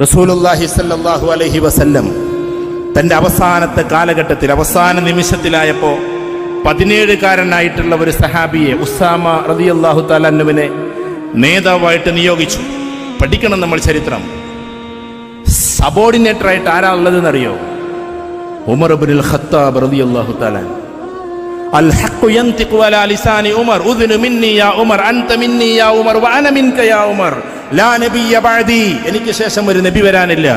റസൂലുല്ലാഹി സല്ലല്ലാഹു അലൈഹി വസല്ലം തന്റെ അവസാനത്തെ കാലഘട്ടത്തിൽ അവസാന നിമിഷത്തിലായപ്പോ പതിനേഴുകാരനായിട്ടുള്ള ഒരു സഹാബിയെ ഉസാമ റളിയല്ലാഹു താലന്നുവിനെ നേതാവായിട്ട് നിയോഗിച്ചു. പഠിക്കണം നമ്മൾ ചരിത്രം. സബോർഡിനേറ്റർ ആയിട്ട് ആരാ ഉള്ളതെന്നറിയോ? ഉമർ ഇബ്നുൽ ഖത്താബ് റളിയല്ലാഹു തആല الحق ينطق على لسان عمر اذن مني يا عمر انت مني يا عمر وانا منك يا عمر لا نبي بعدي എനിക്ക് ശേഷം ഒരു നബി വരാനില്ല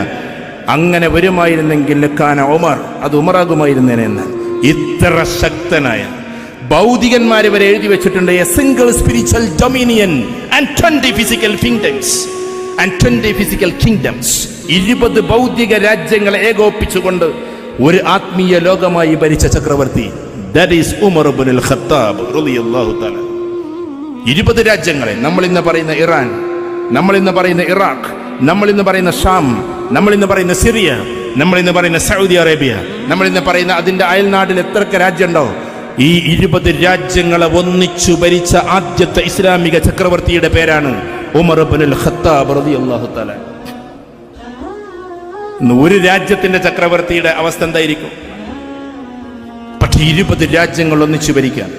അങ്ങനെ വരുമായിരുന്നെങ്കിൽ കാന ഉമർ അത് ഉമറാകുമായിരുന്നേനെ എന്ന് ഇത്ര ശക്തനായ ഭൗതികന്മാര് വരെ എഴുതി വെച്ചിട്ടുണ്ട് a single spiritual dominion and twenty physical kingdoms and twenty physical kingdoms ഇരുപത് ഭൗതിക രാജ്യങ്ങളെ ഏകോപിച്ചുകൊണ്ട് ഒരു ആത്മീയ ലോകമായി ഭരിച്ച ചക്രവർത്തി that is Umar ibnul Khattab റളിയല്ലാഹു തആല ഇരുപത് രാജ്യങ്ങളെ നമ്മൾ ഇന്ന് പറയുന്ന ഇറാൻ നമ്മൾ ഇന്ന് പറയുന്ന ഇറാഖ് നമ്മൾ ഇന്ന് പറയുന്ന ഷാം നമ്മൾ ഇന്ന് പറയുന്ന സിറിയ നമ്മൾ ഇന്ന് പറയുന്ന സൗദി അറേബ്യ നമ്മൾ ഇന്ന് പറയുന്ന അതിന്റെ അയൽനാട്ടിൽ എത്രയൊക്കെ രാജ്യമുണ്ടോ ഈ ഇരുപത് രാജ്യങ്ങളെ ഒന്നിച്ചു ഭരിച്ച ആദ്യത്തെ ഇസ്ലാമിക ചക്രവർത്തിയുടെ പേരാണ് ഉമർ ഇബ്നുൽ ഖത്താബ് റളിയല്ലാഹു തആല. ഒരു രാജ്യത്തിന്റെ ചക്രവർത്തിയുടെ അവസ്ഥ എന്തായിരിക്കും? ഇരുപത് രാജ്യങ്ങൾ ഒന്നിച്ചു ഭരിക്കാൻ.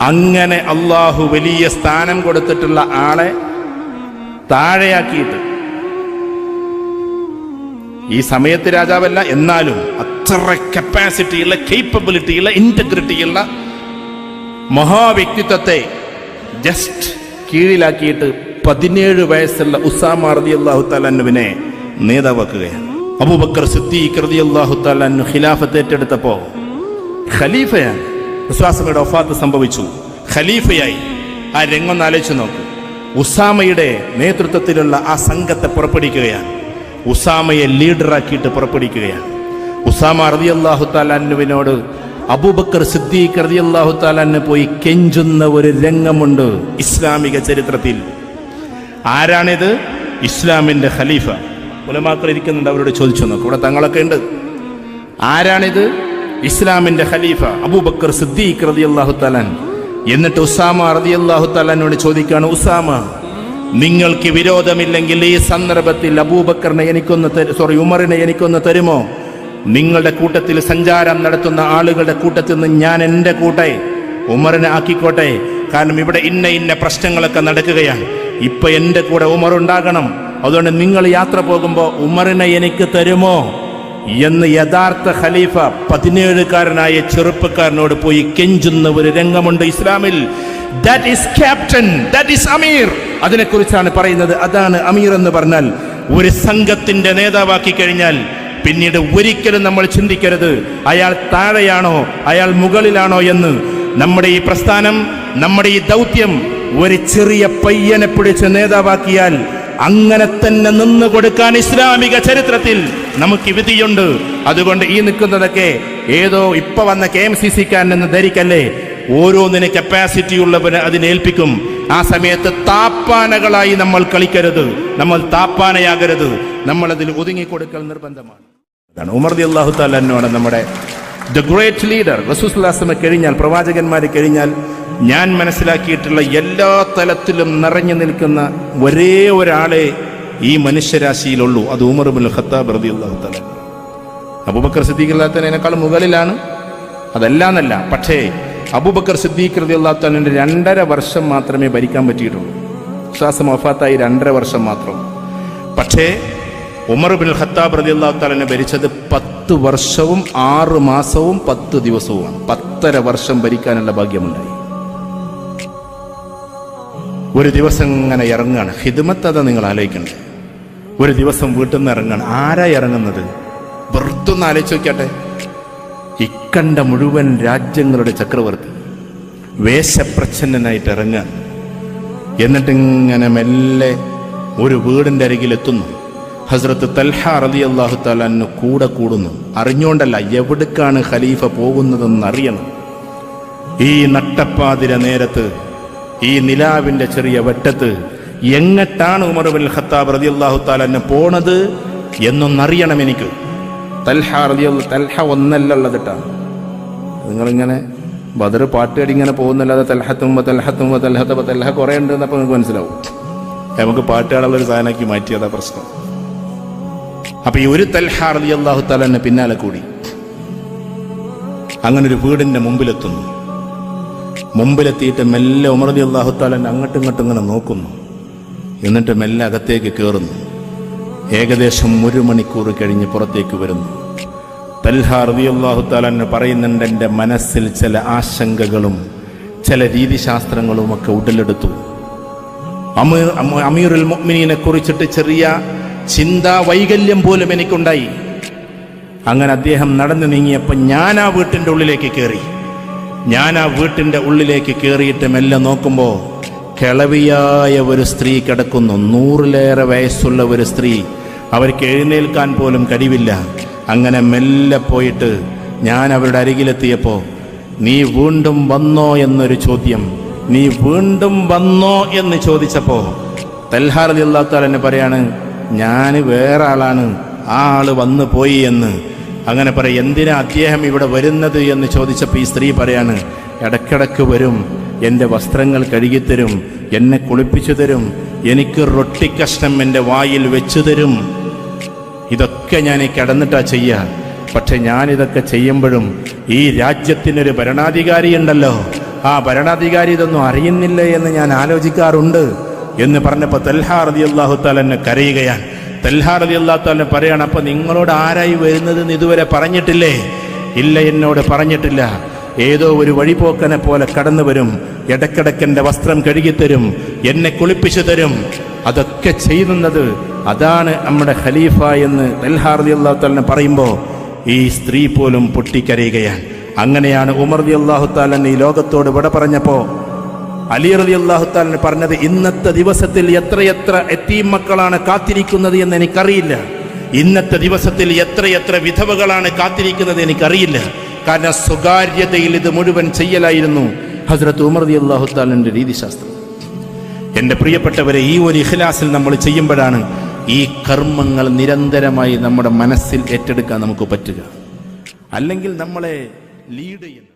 അങ്ങനെ അള്ളാഹു വലിയ സ്ഥാനം കൊടുത്തിട്ടുള്ള ആളെ താഴെയാക്കിയിട്ട്. ഈ സമയത്ത് രാജാവല്ല എന്നാലും അത്ര കപ്പാസിറ്റിയുള്ള കേപ്പബിലിറ്റിയുള്ള ഉള്ള മഹാവ്യക്തിത്വത്തെ ജസ്റ്റ് കീഴിലാക്കിയിട്ട് പതിനേഴ് വയസ്സുള്ള ഉസാമ റതി അള്ളാഹു താലന്നുവിനെ നേതാവാക്കുകയാണ്. അബൂബക്കർ സിദ്ദീഖ് റതി അള്ളാഹു താലന്നു ഖിലാഫത്ത് ഏറ്റെടുത്തപ്പോ ഖലീഫയാണ്. വിശ്വാസങ്ങളുടെ ഒഫാത്ത് സംഭവിച്ചു. ഖലീഫയായി. ആ രംഗം ആലോചിച്ച് നോക്കൂ. ഉസാമയുടെ നേതൃത്വത്തിലുള്ള ആ സംഘത്തെ പുറപ്പെടുവിക്കുകയാണ്. ഉസാമയെ ലീഡറാക്കിയിട്ട് പുറപ്പെടുവിക്കുകയാണ്. ഉസാമ റതി അള്ളാഹു താലാനുവിനോട് അബൂബക്കർ സിദ്ദീഖ് റതി അള്ളാഹു താലാന് പോയി കെഞ്ചുന്ന ഒരു രംഗമുണ്ട് ഇസ്ലാമിക ചരിത്രത്തിൽ. ആരാണിത്? ഇസ്ലാമിന്റെ ഖലീഫ. ഉലമാക്കൾ ഇരിക്കുന്നുണ്ട് അവരോട് ചോദിച്ചു നോക്കും. ഇവിടെ തങ്ങളൊക്കെ ഉണ്ട്. ആരാണിത്? ഇസ്ലാമിന്റെ ഖലീഫ അബൂബക്കർ സിദ്ദീഖ് റതി അള്ളാഹു തലാൻ എന്നിട്ട് ഉസാമ റതി അള്ളാഹു തലാനോട് ചോദിക്കുകയാണ് ഉസാമ നിങ്ങൾക്ക് വിരോധമില്ലെങ്കിൽ ഈ സന്ദർഭത്തിൽ അബൂബക്കറിനെ എനിക്കൊന്ന് സോറി ഉമറിനെ എനിക്കൊന്ന് തരുമോ? നിങ്ങളുടെ കൂട്ടത്തിൽ സഞ്ചാരം നടത്തുന്ന ആളുകളുടെ കൂട്ടത്തിൽ നിന്ന് ഞാൻ എന്റെ കൂട്ടെ ഉമറിനെ ആക്കിക്കോട്ടെ. കാരണം ഇവിടെ ഇന്ന ഇന്ന പ്രശ്നങ്ങളൊക്കെ നടക്കുകയാണ്. ഇപ്പൊ എന്റെ കൂടെ ഉമർ ഉണ്ടാകണം. അതുകൊണ്ട് നിങ്ങൾ യാത്ര പോകുമ്പോൾ ഉമറിനെ എനിക്ക് തരുമോ? എന്ന് യഥാർത്ഥ ഖലീഫ പതിനേഴുകാരനായ ചെറുപ്പക്കാരനോട് പോയി കെഞ്ചുന്ന ഒരു രംഗമുണ്ട് ഇസ്ലാമിൽ. That is captain that is അമീർ അതിനെക്കുറിച്ചാണ് പറയുന്നത്. അതാണ് അമീർ എന്ന് പറഞ്ഞാൽ ഒരു സംഘത്തിന്റെ നേതാവാക്കി കഴിഞ്ഞാൽ പിന്നീട് ഒരിക്കലും നമ്മൾ ചിന്തിക്കരുത്. അയാൾ താഴെയാണോ അയാൾ മുകളിലാണോ എന്ന്. നമ്മുടെ ഈ പ്രസ്ഥാനം നമ്മുടെ ഈ ദൗത്യം ഒരു ചെറിയ പയ്യനെ പിടിച്ച് നേതാവാക്കിയാൽ അങ്ങനെ തന്നെ നിന്ന് കൊടുക്കാൻ ഇസ്ലാമിക ചരിത്രത്തിൽ നമുക്ക് വിധിയുണ്ട്. അതുകൊണ്ട് ഈ നിൽക്കുന്നതൊക്കെ ഏതോ ഇപ്പൊ വന്ന കെ എം സി സിക്കാരനെന്ന് ധരിക്കല്ലേ? ഓരോന്നിന് കപ്പാസിറ്റി ഉള്ളവന് അതിനേൽപ്പിക്കും ആ സമയത്ത് താപ്പാനകളായി നമ്മൾ കളിക്കരുത്. നമ്മൾ താപ്പാനയാകരുത്. നമ്മൾ അതിൽ ഒതുങ്ങിക്കൊടുക്കൽ നിർബന്ധമാണ്. ഉമർ അള്ളാഹു താലാണ് നമ്മുടെ ദ ഗ്രേറ്റ് ലീഡർ റസൂസ്ലാസമെ കഴിഞ്ഞാൽ പ്രവാചകന്മാർ കഴിഞ്ഞാൽ ഞാൻ മനസ്സിലാക്കിയിട്ടുള്ള എല്ലാ തലത്തിലും നിറഞ്ഞു നിൽക്കുന്ന ഒരേ ഒരാളെ ഈ മനുഷ്യരാശിയിലുള്ളൂ. അത് ഉമർ ബുൽ ഖത്താബ് റതി അള്ളാഹു താല അബൂബക്കർ സിദ്ദീഖ് അള്ളാത്തനേക്കാൾ മുകളിലാണ്. അതല്ല എന്നല്ല പക്ഷേ അബൂബക്കർ സിദ്ദീഖ് റതി അള്ളാഹു താലിന്റെ രണ്ടര വർഷം മാത്രമേ ഭരിക്കാൻ പറ്റിയിട്ടുള്ളൂ. വിശ്വാസം വഫാത്തായി രണ്ടര വർഷം മാത്രം. പക്ഷേ ഉമർ ബിൻ ഖത്താബ് റതി അള്ളാഹു താലിനെ ഭരിച്ചത് പത്ത് വർഷവും ആറ് മാസവും പത്ത് ദിവസവുമാണ്. പത്തര വർഷം ഭരിക്കാനുള്ള ഭാഗ്യമുണ്ടായി. ഒരു ദിവസം ഇങ്ങനെ ഇറങ്ങുകയാണ് ഹിദ്മത്ത് അതാ നിങ്ങൾ ആലോചിക്കണ്ടേ ഒരു ദിവസം വീട്ടിൽ നിന്ന് ഇറങ്ങുകയാണ് ആരാ ഇറങ്ങുന്നത്? വെറുതെ ഒന്ന് ആലോചിച്ച് നോക്കിയാട്ടെ. ഇക്കണ്ട മുഴുവൻ രാജ്യങ്ങളുടെ ചക്രവർത്തി വേഷപ്രച്ഛന്നനായിട്ട് ഇറങ്ങുക എന്നിട്ടിങ്ങനെ മെല്ലെ ഒരു വീടിന്റെ അരികിൽ എത്തുന്നു. ഹസ്രത്ത് തൽഹ റലി അള്ളാഹു താലാന്ന് കൂടെ കൂടുന്നു. അറിഞ്ഞുകൊണ്ടല്ല എവിടേക്കാണ് ഖലീഫ പോകുന്നതെന്ന് അറിയണം. ഈ നട്ടപ്പാതിര നേരത്ത് ഈ നിലാവിന്റെ ചെറിയ വെട്ടത്ത് എങ്ങട്ടാണ് ഉമർ ബിൻ ഖത്താബ് റതി അള്ളാഹു താലാന്ന് പോണത് എന്നൊന്നറിയണം എനിക്ക്. തൽഹ റതി തൽഹ ഒന്നല്ല ഉള്ളതിട്ടാ നിങ്ങളിങ്ങനെ ബദർ പാട്ടുകടി ഇങ്ങനെ പോകുന്നല്ലാതെ തൽഹത്തുമ്പ തൽഹത്തുമ്പ തൽഹത്തപ്പ തൽഹ കുറേ ഉണ്ട് നിങ്ങൾക്ക് മനസ്സിലാവും. നമുക്ക് പാട്ടുകളുള്ള ഒരു സാധനമാക്കി മാറ്റിയതാ പ്രശ്നം. അപ്പൊ ഈ ഒരു തൽഹാർ അലി അള്ളാഹു താലാന്റെ പിന്നാലെ കൂടി. അങ്ങനെ ഒരു വീടിന്റെ മുമ്പിലെത്തുന്നു. മുമ്പിലെത്തിയിട്ട് മെല്ലെ ഉമർദി അള്ളാഹു താലൻ അങ്ങോട്ടും ഇങ്ങോട്ടും ഇങ്ങനെ നോക്കുന്നു. എന്നിട്ട് മെല്ലെ അകത്തേക്ക് കയറുന്നു ഏകദേശം ഒരു മണിക്കൂർ കഴിഞ്ഞ് പുറത്തേക്ക് വരുന്നു. തൽഹാർ റതി അള്ളാഹു താലന് പറയുന്നുണ്ട് എന്റെ മനസ്സിൽ ചില ആശങ്കകളും ചില രീതിശാസ്ത്രങ്ങളും ഒക്കെ ഉടലെടുത്തു. അമീർ അമ- അമീറുൽ മുഅ്മിനീനെ കുറിച്ചിട്ട് ചെറിയ ചിന്താ വൈകല്യം പോലും എനിക്കുണ്ടായി. അങ്ങനെ അദ്ദേഹം നടന്നു നീങ്ങിയപ്പോൾ ഞാൻ ആ വീട്ടിന്റെ ഉള്ളിലേക്ക് കയറി. ഞാൻ ആ വീട്ടിന്റെ ഉള്ളിലേക്ക് കയറിയിട്ട് മെല്ലെ നോക്കുമ്പോൾ കിളവിയായ ഒരു സ്ത്രീ കിടക്കുന്നു. നൂറിലേറെ വയസ്സുള്ള ഒരു സ്ത്രീ. അവർക്ക് എഴുന്നേൽക്കാൻ പോലും കഴിവില്ല. അങ്ങനെ മെല്ലെ പോയിട്ട് ഞാൻ അവരുടെ അരികിലെത്തിയപ്പോൾ നീ വീണ്ടും വന്നോ എന്നൊരു ചോദ്യം. നീ വീണ്ടും വന്നോ എന്ന് ചോദിച്ചപ്പോൾ തൽഹാർ അള്ളാഹു പറയാണ് ഞാൻ വേറെ ആളാണ് ആ ആൾ വന്നു പോയി എന്ന്. അങ്ങനെ പറയും എന്തിനാ അദ്ദേഹം ഇവിടെ വരുന്നത്? എന്ന് ചോദിച്ചപ്പോൾ ഈ സ്ത്രീ പറയാണ് ഇടക്കിടക്ക് വരും. എന്റെ വസ്ത്രങ്ങൾ കഴുകിത്തരും. എന്നെ കുളിപ്പിച്ചു തരും. എനിക്ക് റൊട്ടിക്കഷ്ണം എന്റെ വായിൽ വെച്ചു തരും. ഇതൊക്കെ ഞാൻ കിടന്നിട്ടാ ചെയ്യുക പക്ഷെ ഞാനിതൊക്കെ ചെയ്യുമ്പോഴും ഈ രാജ്യത്തിനൊരു ഭരണാധികാരി ഉണ്ടല്ലോ ആ ഭരണാധികാരി ഇതൊന്നും അറിയുന്നില്ല എന്ന് ഞാൻ ആലോചിക്കാറുണ്ട്. എന്ന് പറഞ്ഞപ്പോൾ തൽഹാർ അതി അള്ളാഹു താലെന്നെ കരയുകയാണ്. തൽഹാർ അതി അള്ളാഹു താലെ പറയാണ് അപ്പൊ നിങ്ങളോട് ആരായി വരുന്നതെന്ന് ഇതുവരെ പറഞ്ഞിട്ടില്ലേ? ഇല്ല എന്നോട് പറഞ്ഞിട്ടില്ല. ഏതോ ഒരു വഴിപോക്കനെ പോലെ കടന്നു വരും. ഇടക്കിടക്ക് എന്റെ വസ്ത്രം കഴുകിത്തരും എന്നെ കുളിപ്പിച്ചു തരും. അതൊക്കെ ചെയ്യുന്നത് അതാണ് നമ്മുടെ ഖലീഫ എന്ന് തൽഹാർ റതി അള്ളാഹു താലിനെ പറയുമ്പോൾ ഈ സ്ത്രീ പോലും പൊട്ടിക്കരയുകയാണ്. അങ്ങനെയാണ് ഉമർ റതി അള്ളാഹു ഈ ലോകത്തോട് വിട പറഞ്ഞപ്പോൾ അലി റതി അള്ളാഹുത്താലിന് പറഞ്ഞത് ഇന്നത്തെ ദിവസത്തിൽ എത്രയെത്ര എത്തീം മക്കളാണ് കാത്തിരിക്കുന്നത് എന്ന് എനിക്കറിയില്ല. ഇന്നത്തെ ദിവസത്തിൽ എത്രയെത്ര വിധവകളാണ് കാത്തിരിക്കുന്നത് എനിക്കറിയില്ല. കാരണം സ്വകാര്യതയിൽ ഇത് മുഴുവൻ ചെയ്യലായിരുന്നു. ഹസ്രത്ത് ഉമർ റതി അള്ളാഹുത്താലിന്റെ രീതിശാസ്ത്രം. എന്റെ പ്രിയപ്പെട്ടവരെ ഈ ഒരു ഇഖ്ലാസിൽ നമ്മൾ ചെയ്യുമ്പോഴാണ് ഈ കർമ്മങ്ങൾ നിരന്തരമായി നമ്മുടെ മനസ്സിൽ ഏറ്റെടുക്കാൻ നമുക്ക് പറ്റുക. അല്ലെങ്കിൽ നമ്മളെ ലീഡ് ചെയ്യുന്നു